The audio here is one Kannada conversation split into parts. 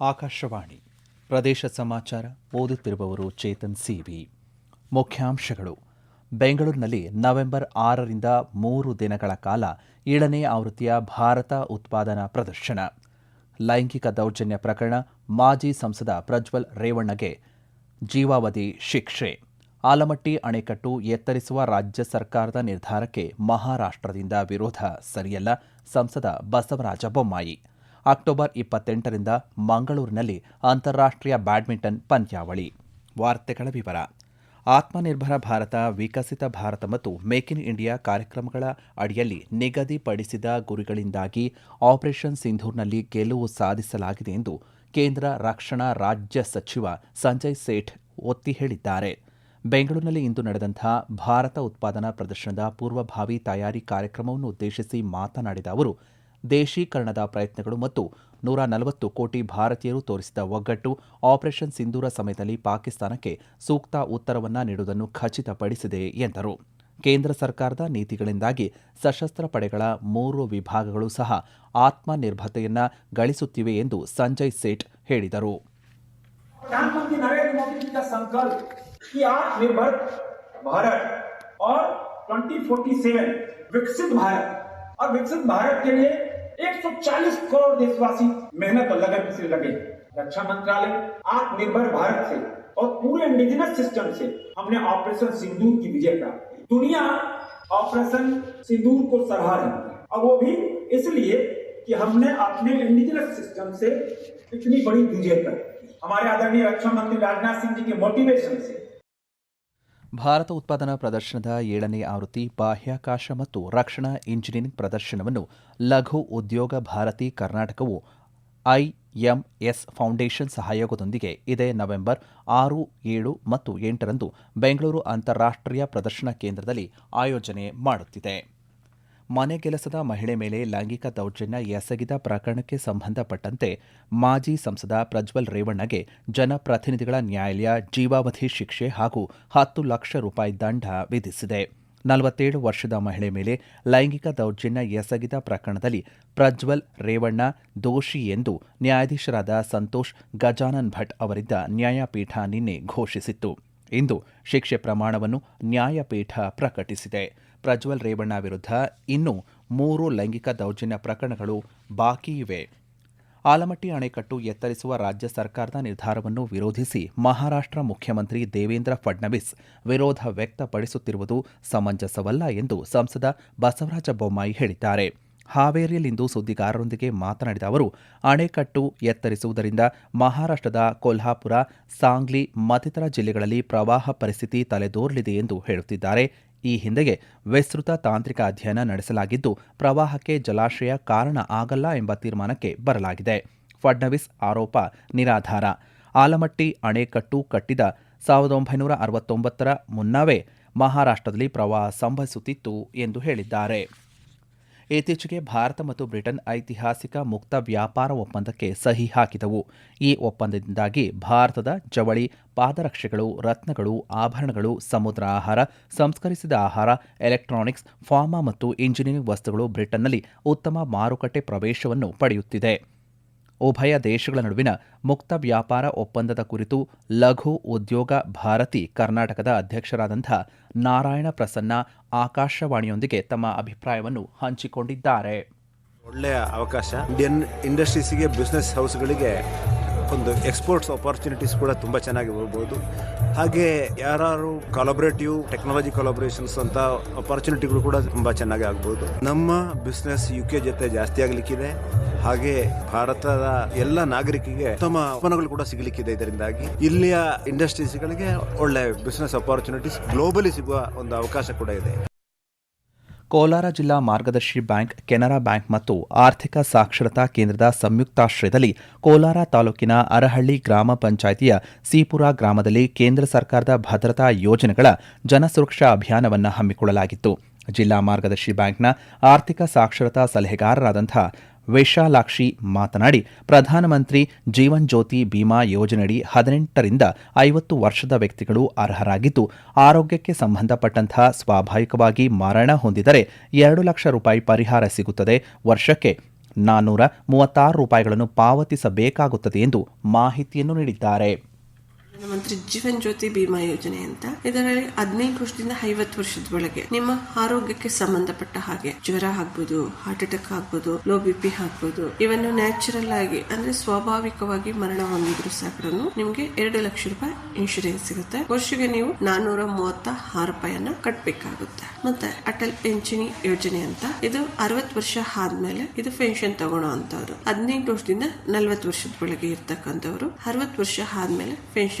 ಆಕಾಶವಾಣಿ ಪ್ರದೇಶ ಸಮಾಚಾರ ಓದುತ್ತಿರುವವರು ಚೇತನ್ ಸಿವಿ. ಮುಖ್ಯಾಂಶಗಳು. ಬೆಂಗಳೂರಿನಲ್ಲಿ ನವೆಂಬರ್ ಆರರಿಂದ ಮೂರು ದಿನಗಳ ಕಾಲ ಏಳನೇ ಆವೃತ್ತಿಯ ಭಾರತ ಉತ್ಪಾದನಾ ಪ್ರದರ್ಶನ. ಲೈಂಗಿಕ ದೌರ್ಜನ್ಯ ಪ್ರಕರಣ ಮಾಜಿ ಸಂಸದ ಪ್ರಜ್ವಲ್ ರೇವಣ್ಣಗೆ ಜೀವಾವಧಿ ಶಿಕ್ಷೆ. ಆಲಮಟ್ಟಿ ಅಣೆಕಟ್ಟು ಎತ್ತರಿಸುವ ರಾಜ್ಯ ಸರ್ಕಾರದ ನಿರ್ಧಾರಕ್ಕೆ ಮಹಾರಾಷ್ಟ್ರದಿಂದ ವಿರೋಧ ಸರಿಯಲ್ಲ, ಸಂಸದ ಬಸವರಾಜ ಬೊಮ್ಮಾಯಿ. ಅಕ್ಟೋಬರ್ ಇಪ್ಪತ್ತೆಂಟರಿಂದ ಮಂಗಳೂರಿನಲ್ಲಿ ಅಂತಾರಾಷ್ಟ್ರೀಯ ಬ್ಯಾಡ್ಮಿಂಟನ್ ಪಂದ್ಯಾವಳಿ. ವಾರ್ತೆಗಳ ವಿವರ. ಆತ್ಮನಿರ್ಭರ ಭಾರತ, ವಿಕಸಿತ ಭಾರತ ಮತ್ತು ಮೇಕ್ ಇನ್ ಇಂಡಿಯಾ ಕಾರ್ಯಕ್ರಮಗಳ ಅಡಿಯಲ್ಲಿ ನಿಗದಿಪಡಿಸಿದ ಗುರಿಗಳಿಂದಾಗಿ ಆಪರೇಷನ್ ಸಿಂಧೂರ್ನಲ್ಲಿ ಗೆಲುವು ಸಾಧಿಸಲಾಗಿದೆ ಎಂದು ಕೇಂದ್ರ ರಕ್ಷಣಾ ರಾಜ್ಯ ಸಚಿವ ಸಂಜಯ್ ಸೇಠ್ ಒತ್ತಿ ಹೇಳಿದ್ದಾರೆ. ಬೆಂಗಳೂರಿನಲ್ಲಿ ಇಂದು ನಡೆದಂಥ ಭಾರತ ಉತ್ಪಾದನಾ ಪ್ರದರ್ಶನದ ಪೂರ್ವಭಾವಿ ತಯಾರಿ ಕಾರ್ಯಕ್ರಮವನ್ನು ಉದ್ದೇಶಿಸಿ ಮಾತನಾಡಿದ ಅವರು, ದೇಶೀಕರಣದ ಪ್ರಯತ್ನಗಳು ಮತ್ತು ನೂರ ನಲವತ್ತು ಕೋಟಿ ಭಾರತೀಯರು ತೋರಿಸಿದ ಒಗ್ಗಟ್ಟು ಆಪರೇಷನ್ ಸಿಂಧೂರ ಸಮಯದಲ್ಲಿ ಪಾಕಿಸ್ತಾನಕ್ಕೆ ಸೂಕ್ತ ಉತ್ತರವನ್ನು ನೀಡುವುದನ್ನು ಖಚಿತಪಡಿಸಿದೆ ಎಂದರು. ಕೇಂದ್ರ ಸರ್ಕಾರದ ನೀತಿಗಳಿಂದಾಗಿ ಸಶಸ್ತ್ರ ಪಡೆಗಳ ಮೂರು ವಿಭಾಗಗಳು ಸಹ ಆತ್ಮನಿರ್ಭರತೆಯನ್ನ ಗಳಿಸುತ್ತಿವೆ ಎಂದು ಸಂಜಯ್ ಸೇಠ್ ಹೇಳಿದರು. का आत्मनिर्भर भारत और 2047 विकसित भारत। और विकसित भारत के लिए 140 करोड़ देशवासी मेहनत और लगन से लगे। रक्षा मंत्रालय आत्मनिर्भर भारत से और पूरे इंडिजिनस सिस्टम से हमने ऑपरेशन सिंदूर की विजय प्राप्त दुनिया ऑपरेशन सिंदूर को सराहा रही और वो भी इसलिए कि हमने अपने इंडिजिनस सिस्टम से इतनी बड़ी विजय प्राप्त हमारे आदरणीय रक्षा मंत्री राजनाथ सिंह जी के मोटिवेशन से ಭಾರತ ಉತ್ಪಾದನಾ ಪ್ರದರ್ಶನದ ಏಳನೇ ಆವೃತ್ತಿ ಬಾಹ್ಯಾಕಾಶ ಮತ್ತು ರಕ್ಷಣಾ ಇಂಜಿನಿಯರಿಂಗ್ ಪ್ರದರ್ಶನವನ್ನು ಲಘು ಉದ್ಯೋಗ ಭಾರತಿ ಕರ್ನಾಟಕವು ಐಎಂಎಸ್ ಫೌಂಡೇಶನ್ ಸಹಯೋಗದೊಂದಿಗೆ ಇದೇ ನವೆಂಬರ್ ಆರು, ಏಳು ಮತ್ತು ಎಂಟರಂದು ಬೆಂಗಳೂರು ಅಂತಾರಾಷ್ಟ್ರೀಯ ಪ್ರದರ್ಶನ ಕೇಂದ್ರದಲ್ಲಿ ಆಯೋಜನೆ ಮಾಡುತ್ತಿದೆ. ಮನೆಗೆಲಸದ ಮಹಿಳೆ ಮೇಲೆ ಲೈಂಗಿಕ ದೌರ್ಜನ್ಯ ಎಸಗಿದ ಪ್ರಕರಣಕ್ಕೆ ಸಂಬಂಧಪಟ್ಟಂತೆ ಮಾಜಿ ಸಂಸದ ಪ್ರಜ್ವಲ್ ರೇವಣ್ಣಗೆ ಜನಪ್ರತಿನಿಧಿಗಳ ನ್ಯಾಯಾಲಯ ಜೀವಾವಧಿ ಶಿಕ್ಷೆ ಹಾಗೂ ಹತ್ತು ಲಕ್ಷ ರೂಪಾಯಿ ದಂಡ ವಿಧಿಸಿದೆ. ನಲವತ್ತೇಳು ವರ್ಷದ ಮಹಿಳೆ ಮೇಲೆ ಲೈಂಗಿಕ ದೌರ್ಜನ್ಯ ಎಸಗಿದ ಪ್ರಕರಣದಲ್ಲಿ ಪ್ರಜ್ವಲ್ ರೇವಣ್ಣ ದೋಷಿ ಎಂದು ನ್ಯಾಯಾಧೀಶರಾದ ಸಂತೋಷ್ ಗಜಾನನ್ ಭಟ್ ಅವರಿದ್ದ ನ್ಯಾಯಪೀಠ ನಿನ್ನೆ ಘೋಷಿಸಿತ್ತು. ಇಂದು ಶಿಕ್ಷೆ ಪ್ರಮಾಣವನ್ನು ನ್ಯಾಯಪೀಠ ಪ್ರಕಟಿಸಿದೆ. ಪ್ರಜ್ವಲ್ ರೇವಣ್ಣ ವಿರುದ್ಧ ಇನ್ನೂ ಮೂರು ಲೈಂಗಿಕ ದೌರ್ಜನ್ಯ ಪ್ರಕರಣಗಳು ಬಾಕಿ ಇವೆ. ಆಲಮಟ್ಟಿ ಅಣೆಕಟ್ಟು ಎತ್ತರಿಸುವ ರಾಜ್ಯ ಸರ್ಕಾರದ ನಿರ್ಧಾರವನ್ನು ವಿರೋಧಿಸಿ ಮಹಾರಾಷ್ಟ್ರ ಮುಖ್ಯಮಂತ್ರಿ ದೇವೇಂದ್ರ ಫಡ್ನವೀಸ್ ವಿರೋಧ ವ್ಯಕ್ತಪಡಿಸುತ್ತಿರುವುದು ಸಮಂಜಸವಲ್ಲ ಎಂದು ಸಂಸದ ಬಸವರಾಜ ಬೊಮ್ಮಾಯಿ ಹೇಳಿದ್ದಾರೆ. ಹಾವೇರಿಯಲ್ಲಿಂದು ಸುದ್ದಿಗಾರರೊಂದಿಗೆ ಮಾತನಾಡಿದ ಅವರು, ಅಣೆಕಟ್ಟು ಎತ್ತರಿಸುವುದರಿಂದ ಮಹಾರಾಷ್ಟ್ರದ ಕೊಲ್ಹಾಪುರ, ಸಾಂಗ್ಲಿ ಮತ್ತಿತರ ಜಿಲ್ಲೆಗಳಲ್ಲಿ ಪ್ರವಾಹ ಪರಿಸ್ಥಿತಿ ತಲೆದೋರಲಿದೆ ಎಂದು ಹೇಳುತ್ತಿದ್ದಾರೆ. ಈ ಹಿಂದೆಗೆ ವಿಸ್ತೃತ ತಾಂತ್ರಿಕ ಅಧ್ಯಯನ ನಡೆಸಲಾಗಿದ್ದು, ಪ್ರವಾಹಕ್ಕೆ ಜಲಾಶಯ ಕಾರಣ ಆಗಲ್ಲ ಎಂಬ ತೀರ್ಮಾನಕ್ಕೆ ಬರಲಾಗಿದೆ. ಫಡ್ನವಿಸ್ ಆರೋಪ ನಿರಾಧಾರ. ಆಲಮಟ್ಟಿ ಅಣೆಕಟ್ಟು ಕಟ್ಟಿದ ಸಾವಿರದ ಒಂಬೈನೂರ ಅರವತ್ತೊಂಬತ್ತರ ಮುನ್ನವೇ ಮಹಾರಾಷ್ಟ್ರದಲ್ಲಿ ಪ್ರವಾಹ ಸಂಭವಿಸುತ್ತಿತ್ತು ಎಂದು ಹೇಳಿದ್ದಾರೆ. ಇತ್ತೀಚೆಗೆ ಭಾರತ ಮತ್ತು ಬ್ರಿಟನ್ ಐತಿಹಾಸಿಕ ಮುಕ್ತ ವ್ಯಾಪಾರ ಒಪ್ಪಂದಕ್ಕೆ ಸಹಿ ಹಾಕಿದವು. ಈ ಒಪ್ಪಂದದಿಂದಾಗಿ ಭಾರತದ ಜವಳಿ, ಪಾದರಕ್ಷೆಗಳು, ರತ್ನಗಳು, ಆಭರಣಗಳು, ಸಮುದ್ರ ಆಹಾರ, ಸಂಸ್ಕರಿಸಿದ ಆಹಾರ, ಎಲೆಕ್ಟ್ರಾನಿಕ್ಸ್, ಫಾರ್ಮಾ ಮತ್ತು ಇಂಜಿನಿಯರಿಂಗ್ ವಸ್ತುಗಳು ಬ್ರಿಟನ್ನಲ್ಲಿ ಉತ್ತಮ ಮಾರುಕಟ್ಟೆ ಪ್ರವೇಶವನ್ನು ಪಡೆಯುತ್ತಿದೆ. ಉಭಯ ದೇಶಗಳ ನಡುವಿನ ಮುಕ್ತ ವ್ಯಾಪಾರ ಒಪ್ಪಂದದ ಕುರಿತು ಲಘು ಉದ್ಯೋಗ ಭಾರತಿ ಕರ್ನಾಟಕದ ಅಧ್ಯಕ್ಷರಾದಂಥ ನಾರಾಯಣ ಪ್ರಸನ್ನ ಆಕಾಶವಾಣಿಯೊಂದಿಗೆ ತಮ್ಮ ಅಭಿಪ್ರಾಯವನ್ನು ಹಂಚಿಕೊಂಡಿದ್ದಾರೆ. ಒಳ್ಳೆಯ ಅವಕಾಶ. ಇಂಡಿಯನ್ ಇಂಡಸ್ಟ್ರೀಸ್ಗೆ ಬಿಸ್ನೆಸ್ ಹೌಸ್ಗಳಿಗೆ ಒಂದು ಎಕ್ಸ್ಪೋರ್ಟ್ಸ್ ಆಪರ್ಚುನಿಟೀಸ್ ಕೂಡ ತುಂಬ ಚೆನ್ನಾಗಿ ಬರ್ಬೋದು ಹಾಗೆ ಯಾರು ಕೊಲಾಬರೇಟಿವ್ ಟೆಕ್ನಾಲಜಿ ಕೊಲಾಬರೇಷನ್ಸ್ ಅಂತ ಅಪೋರ್ಚುನಿಟಿಗಳು ಕೂಡ ತುಂಬ ಚೆನ್ನಾಗಿ ಆಗ್ಬೋದು. ನಮ್ಮ ಬಿಸ್ನೆಸ್ ಯು ಕೆ ಜೊತೆ ಜಾಸ್ತಿ ಆಗಲಿಕ್ಕಿದೆ. ಹಾಗೆ ಭಾರತದ ಎಲ್ಲ ನಾಗರಿಕರಿಗೆ ಉತ್ತಮ ಉತ್ಪನ್ನಗಳು ಕೂಡ ಸಿಗಲಿಕ್ಕಿದೆ ಇದರಿಂದಾಗಿ. ಇಲ್ಲಿಯ ಇಂಡಸ್ಟ್ರೀಸ್ಗಳಿಗೆ ಒಳ್ಳೆ ಬಿಸ್ನೆಸ್ ಅಪರ್ಚುನಿಟೀಸ್ ಗ್ಲೋಬಲಿ ಸಿಗುವ ಒಂದು ಅವಕಾಶ ಕೂಡ ಇದೆ. ಕೋಲಾರ ಜಿಲ್ಲಾ ಮಾರ್ಗದರ್ಶಿ ಬ್ಯಾಂಕ್, ಕೆನರಾ ಬ್ಯಾಂಕ್ ಮತ್ತು ಆರ್ಥಿಕ ಸಾಕ್ಷರತಾ ಕೇಂದ್ರದ ಸಂಯುಕ್ತಾಶ್ರಯದಲ್ಲಿ ಕೋಲಾರ ತಾಲೂಕಿನ ಅರಹಳ್ಳಿ ಗ್ರಾಮ ಪಂಚಾಯಿತಿಯ ಸೀಪುರ ಗ್ರಾಮದಲ್ಲಿ ಕೇಂದ್ರ ಸರ್ಕಾರದ ಭದ್ರತಾ ಯೋಜನೆಗಳ ಜನಸುರಕ್ಷಾ ಅಭಿಯಾನವನ್ನು ಹಮ್ಮಿಕೊಳ್ಳಲಾಗಿತ್ತು. ಜಿಲ್ಲಾ ಮಾರ್ಗದರ್ಶಿ ಬ್ಯಾಂಕ್ನ ಆರ್ಥಿಕ ಸಾಕ್ಷರತಾ ಸಲಹೆಗಾರರಾದಂಥ ವಿಶಾಲಾಕ್ಷಿ ಮಾತನಾಡಿ, ಪ್ರಧಾನಮಂತ್ರಿ ಜೀವನ್ ಜ್ಯೋತಿ ಬಿಮಾ ಯೋಜನೆಯಡಿ ಹದಿನೆಂಟರಿಂದ ಐವತ್ತು ವರ್ಷದ ವ್ಯಕ್ತಿಗಳು ಅರ್ಹರಾಗಿದ್ದು, ಆರೋಗ್ಯಕ್ಕೆ ಸಂಬಂಧಪಟ್ಟಂತಹ ಸ್ವಾಭಾವಿಕವಾಗಿ ಮರಣ ಹೊಂದಿದರೆ ಎರಡು ಲಕ್ಷ ರೂಪಾಯಿ ಪರಿಹಾರ ಸಿಗುತ್ತದೆ. ವರ್ಷಕ್ಕೆ ನಾನ್ನೂರ ಮೂವತ್ತಾರು ರೂಪಾಯಿಗಳನ್ನು ಪಾವತಿಸಬೇಕಾಗುತ್ತದೆ ಎಂದು ಮಾಹಿತಿಯನ್ನು ನೀಡಿದ್ದಾರೆ. ಪ್ರಧಾನಮಂತ್ರಿ ಜೀವನ್ ಜ್ಯೋತಿ ಬಿಮಾ ಯೋಜನೆ ಅಂತ. ಇದರಲ್ಲಿ ಹದಿನೈದು ವರ್ಷದಿಂದ ಐವತ್ತು ವರ್ಷದ ಒಳಗೆ ನಿಮ್ಮ ಆರೋಗ್ಯಕ್ಕೆ ಸಂಬಂಧಪಟ್ಟ ಹಾಗೆ ಜ್ವರ ಆಗ್ಬೋದು ಹಾರ್ಟ್ ಅಟ್ಯಾಕ್ ಆಗ್ಬೋದು ಲೋ ಬಿ ಪಿ ಆಗ್ಬೋದು, ಇವನ್ನು ನ್ಯಾಚುರಲ್ ಆಗಿ ಅಂದ್ರೆ ಸ್ವಾಭಾವಿಕವಾಗಿ ಮರಣ ಹೊಂದಿದ್ರು ಸಾಕು ನಿಮ್ಗೆ ಎರಡು ಲಕ್ಷ ರೂಪಾಯಿ ಇನ್ಶೂರೆನ್ಸ್ ಸಿಗುತ್ತೆ. ವರ್ಷಕ್ಕೆ ನೀವು ನಾನೂರ ಮೂವತ್ತ ಆರು ರೂಪಾಯಿಯನ್ನ ಕಟ್ಟಬೇಕಾಗುತ್ತೆ ಮತ್ತೆ ಅಟಲ್ ಪೆನ್ಷನ್ ಯೋಜನೆ ಅಂತ. ಇದು ಅರವತ್ತು ವರ್ಷ ಆದ್ಮೇಲೆ ಇದು ಪೆನ್ಷನ್ ತಗೊಳ್ಳೋ ಅಂತವ್ರು ಹದಿನೆಂಟು ವರ್ಷದಿಂದ ನಲ್ವತ್ತು ವರ್ಷದ ಒಳಗೆ ಇರ್ತಕ್ಕಂಥವ್ರು ಅರವತ್ತು ವರ್ಷ ಆದ್ಮೇಲೆ ಪೆನ್ಷನ್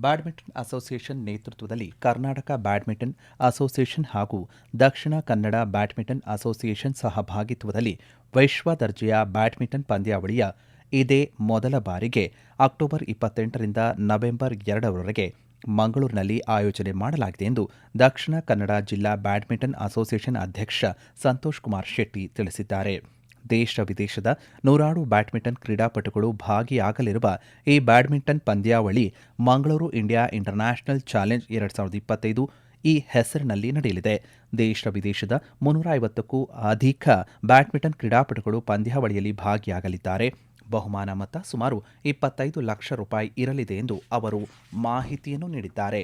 ಬ್ಯಾಡ್ಮಿಂಟನ್ ಅಸೋಸಿಯೇಷನ್ ನೇತೃತ್ವದಲ್ಲಿ ಕರ್ನಾಟಕ ಬ್ಯಾಡ್ಮಿಂಟನ್ ಅಸೋಸಿಯೇಷನ್ ಹಾಗೂ ದಕ್ಷಿಣ ಕನ್ನಡ ಬ್ಯಾಡ್ಮಿಂಟನ್ ಅಸೋಸಿಯೇಷನ್ ಸಹಭಾಗಿತ್ವದಲ್ಲಿ ವಿಶ್ವ ದರ್ಜೆಯ ಬ್ಯಾಡ್ಮಿಂಟನ್ ಪಂದ್ಯಾವಳಿಯ ಇದೇ ಮೊದಲ ಬಾರಿಗೆ ಅಕ್ಟೋಬರ್ ಇಪ್ಪತ್ತೆಂಟರಿಂದ ನವೆಂಬರ್ ಎರಡರವರೆಗೆ ಮಂಗಳೂರಿನಲ್ಲಿ ಆಯೋಜನೆ ಮಾಡಲಾಗಿದೆ ಎಂದು ದಕ್ಷಿಣ ಕನ್ನಡ ಜಿಲ್ಲಾ ಬ್ಯಾಡ್ಮಿಂಟನ್ ಅಸೋಸಿಯೇಷನ್ ಅಧ್ಯಕ್ಷ ಸಂತೋಷ್ ಕುಮಾರ್ ಶೆಟ್ಟಿ ತಿಳಿಸಿದ್ದಾರೆ. ದೇಶ ವಿದೇಶದ ನೂರಾರು ಬ್ಯಾಡ್ಮಿಂಟನ್ ಕ್ರೀಡಾಪಟುಗಳು ಭಾಗಿಯಾಗಲಿರುವ ಈ ಬ್ಯಾಡ್ಮಿಂಟನ್ ಪಂದ್ಯಾವಳಿ ಮಂಗಳೂರು ಇಂಡಿಯಾ ಇಂಟರ್ನ್ಯಾಷನಲ್ ಚಾಲೆಂಜ್ ಎರಡು ಸಾವಿರದ ಇಪ್ಪತ್ತೈದು ಈ ಹೆಸರಿನಲ್ಲಿ ನಡೆಯಲಿದೆ. ದೇಶ ವಿದೇಶದ ಮುನ್ನೂರ ಐವತ್ತಕ್ಕೂ ಅಧಿಕ ಬ್ಯಾಡ್ಮಿಂಟನ್ ಕ್ರೀಡಾಪಟುಗಳು ಪಂದ್ಯಾವಳಿಯಲ್ಲಿ ಭಾಗಿಯಾಗಲಿದ್ದಾರೆ. ಬಹುಮಾನ ಮೊತ್ತ ಸುಮಾರು ಇಪ್ಪತ್ತೈದು ಲಕ್ಷ ರೂಪಾಯಿ ಇರಲಿದೆ ಎಂದು ಅವರು ಮಾಹಿತಿಯನ್ನು ನೀಡಿದ್ದಾರೆ.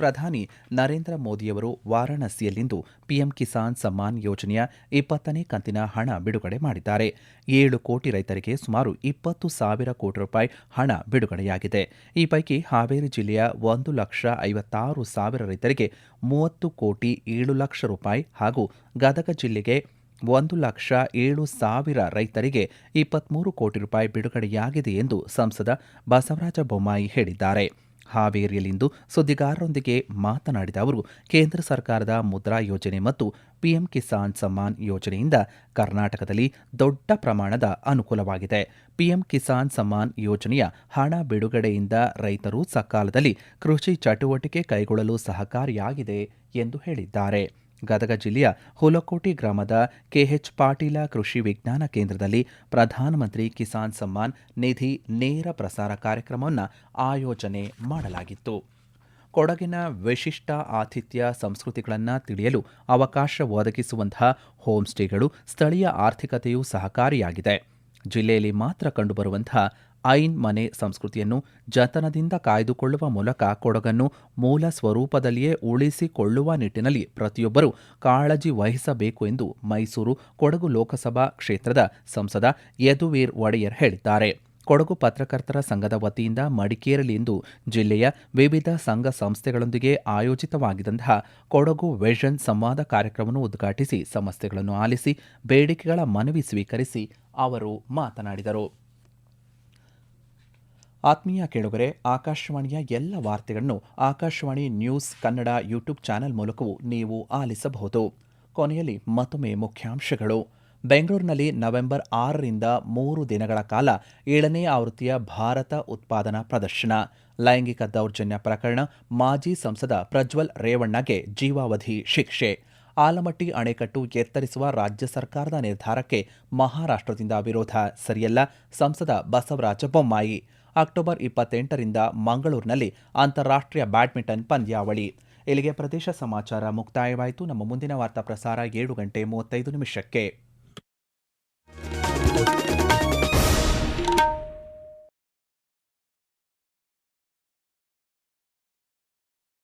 ಪ್ರಧಾನಿ ನರೇಂದ್ರ ಮೋದಿಯವರು ವಾರಾಣಸಿಯಲ್ಲಿಂದು ಪಿಎಂ ಕಿಸಾನ್ ಸಮ್ಮಾನ್ ಯೋಜನೆಯ ಇಪ್ಪತ್ತನೇ ಕಂತಿನ ಹಣ ಬಿಡುಗಡೆ ಮಾಡಿದ್ದಾರೆ. ಏಳು ಕೋಟಿ ರೈತರಿಗೆ ಸುಮಾರು ಇಪ್ಪತ್ತು ಸಾವಿರ ಕೋಟಿ ರೂಪಾಯಿ ಹಣ ಬಿಡುಗಡೆಯಾಗಿದೆ. ಈ ಪೈಕಿ ಹಾವೇರಿ ಜಿಲ್ಲೆಯ ಒಂದು ಲಕ್ಷ ಐವತ್ತಾರು ಸಾವಿರ ರೈತರಿಗೆ ಮೂವತ್ತು ಕೋಟಿ ಏಳು ಲಕ್ಷ ರೂಪಾಯಿ ಹಾಗೂ ಗದಗ ಜಿಲ್ಲೆಗೆ ಒಂದು ಲಕ್ಷ ಏಳು ಸಾವಿರ ರೈತರಿಗೆ ಇಪ್ಪತ್ಮೂರು ಕೋಟಿ ರೂಪಾಯಿ ಬಿಡುಗಡೆಯಾಗಿದೆ ಎಂದು ಸಂಸದ ಬಸವರಾಜ ಬೊಮ್ಮಾಯಿ ಹೇಳಿದ್ದಾರೆ. ಹಾವೇರಿಯಲ್ಲಿಂದು ಸುದ್ದಿಗಾರರೊಂದಿಗೆ ಮಾತನಾಡಿದ ಅವರು, ಕೇಂದ್ರ ಸರ್ಕಾರದ ಮುದ್ರಾ ಯೋಜನೆ ಮತ್ತು ಪಿಎಂ ಕಿಸಾನ್ ಸಮ್ಮಾನ್ ಯೋಜನೆಯಿಂದ ಕರ್ನಾಟಕದಲ್ಲಿ ದೊಡ್ಡ ಪ್ರಮಾಣದ ಅನುಕೂಲವಾಗಿದೆ. ಪಿಎಂ ಕಿಸಾನ್ ಸಮ್ಮಾನ್ ಯೋಜನೆಯ ಹಣ ಬಿಡುಗಡೆಯಿಂದ ರೈತರು ಸಕಾಲದಲ್ಲಿ ಕೃಷಿ ಚಟುವಟಿಕೆ ಕೈಗೊಳ್ಳಲು ಸಹಕಾರಿಯಾಗಿದೆ ಎಂದು ಹೇಳಿದ್ದಾರೆ. ಗದಗ ಜಿಲ್ಲೆಯ ಹುಲಕೋಟಿ ಗ್ರಾಮದ ಕೆಎಚ್ ಪಾಟೀಲ ಕೃಷಿ ವಿಜ್ಞಾನ ಕೇಂದ್ರದಲ್ಲಿ ಪ್ರಧಾನಮಂತ್ರಿ ಕಿಸಾನ್ ಸಮ್ಮಾನ್ ನಿಧಿ ನೇರ ಪ್ರಸಾರ ಕಾರ್ಯಕ್ರಮವನ್ನು ಆಯೋಜನೆ ಮಾಡಲಾಗಿತ್ತು. ಕೊಡಗಿನ ವಿಶಿಷ್ಟ ಆತಿಥ್ಯ ಸಂಸ್ಕೃತಿಗಳನ್ನು ತಿಳಿಯಲು ಅವಕಾಶ ಒದಗಿಸುವಂತಹ ಹೋಮ್ ಸ್ಟೇಗಳು ಸ್ಥಳೀಯ ಆರ್ಥಿಕತೆಯೂ ಸಹಕಾರಿಯಾಗಿದೆ. ಜಿಲ್ಲೆಯಲ್ಲಿ ಮಾತ್ರ ಕಂಡುಬರುವಂತಹ ಐನ್ ಮನೆ ಸಂಸ್ಕೃತಿಯನ್ನು ಜತನದಿಂದ ಕಾಯ್ದುಕೊಳ್ಳುವ ಮೂಲಕ ಕೊಡಗನ್ನು ಮೂಲ ಸ್ವರೂಪದಲ್ಲಿಯೇ ಉಳಿಸಿಕೊಳ್ಳುವ ನಿಟ್ಟಿನಲ್ಲಿ ಪ್ರತಿಯೊಬ್ಬರೂ ಕಾಳಜಿ ವಹಿಸಬೇಕು ಎಂದು ಮೈಸೂರು ಕೊಡಗು ಲೋಕಸಭಾ ಕ್ಷೇತ್ರದ ಸಂಸದ ಯದುವೀರ್ ಒಡೆಯರ್ ಹೇಳಿದ್ದಾರೆ. ಕೊಡಗು ಪತ್ರಕರ್ತರ ಸಂಘದ ವತಿಯಿಂದ ಮಡಿಕೇರಿಯಲ್ಲಿಂದು ಜಿಲ್ಲೆಯ ವಿವಿಧ ಸಂಘ ಸಂಸ್ಥೆಗಳೊಂದಿಗೆ ಆಯೋಜಿತವಾಗಿದ್ದಂತಹ ಕೊಡಗು ವಿಷನ್ ಸಂವಾದ ಕಾರ್ಯಕ್ರಮವನ್ನು ಉದ್ಘಾಟಿಸಿ ಸಮಸ್ಯೆಗಳನ್ನು ಆಲಿಸಿ, ಬೇಡಿಕೆಗಳ ಮನವಿ ಸ್ವೀಕರಿಸಿ ಅವರು ಮಾತನಾಡಿದರು. ಆತ್ಮೀಯ ಕೇಳುಗರೆ, ಆಕಾಶವಾಣಿಯ ಎಲ್ಲ ವಾರ್ತೆಗಳನ್ನು Akashvani news Kannada YouTube channel ಮೂಲಕವೂ ನೀವು ಆಲಿಸಬಹುದು. ಕೊನೆಯಲ್ಲಿ ಮತ್ತೊಮ್ಮೆ ಮುಖ್ಯಾಂಶಗಳು. ಬೆಂಗಳೂರಿನಲ್ಲಿ ನವೆಂಬರ್ ಆರರಿಂದ ಮೂರು ದಿನಗಳ ಕಾಲ ಏಳನೇ ಆವೃತ್ತಿಯ ಭಾರತ ಉತ್ಪಾದನಾ ಪ್ರದರ್ಶನ. ಲೈಂಗಿಕ ದೌರ್ಜನ್ಯ ಪ್ರಕರಣ ಮಾಜಿ ಸಂಸದ ಪ್ರಜ್ವಲ್ ರೇವಣ್ಣಗೆ ಜೀವಾವಧಿ ಶಿಕ್ಷೆ. ಆಲಮಟ್ಟಿ ಅಣೆಕಟ್ಟು ಎತ್ತರಿಸುವ ರಾಜ್ಯ ಸರ್ಕಾರದ ನಿರ್ಧಾರಕ್ಕೆ ಮಹಾರಾಷ್ಟ್ರದಿಂದ ವಿರೋಧ. ಸರಿಯಲ್ಲ, ಸಂಸದ ಬಸವರಾಜ ಬೊಮ್ಮಾಯಿ. ಅಕ್ಟೋಬರ್ ಇಪ್ಪತ್ತೆಂಟರಿಂದ ಮಂಗಳೂರಿನಲ್ಲಿ ಅಂತಾರಾಷ್ಟ್ರೀಯ ಬ್ಯಾಡ್ಮಿಂಟನ್ ಪಂದ್ಯಾವಳಿ. ಇಲ್ಲಿಗೆ ಪ್ರದೇಶ ಸಮಾಚಾರ ಮುಕ್ತಾಯವಾಯಿತು. ನಮ್ಮ ಮುಂದಿನ ವಾರ್ತಾ ಪ್ರಸಾರ ಏಳು ಗಂಟೆ ಮೂವತ್ತೈದು ನಿಮಿಷಕ್ಕೆ.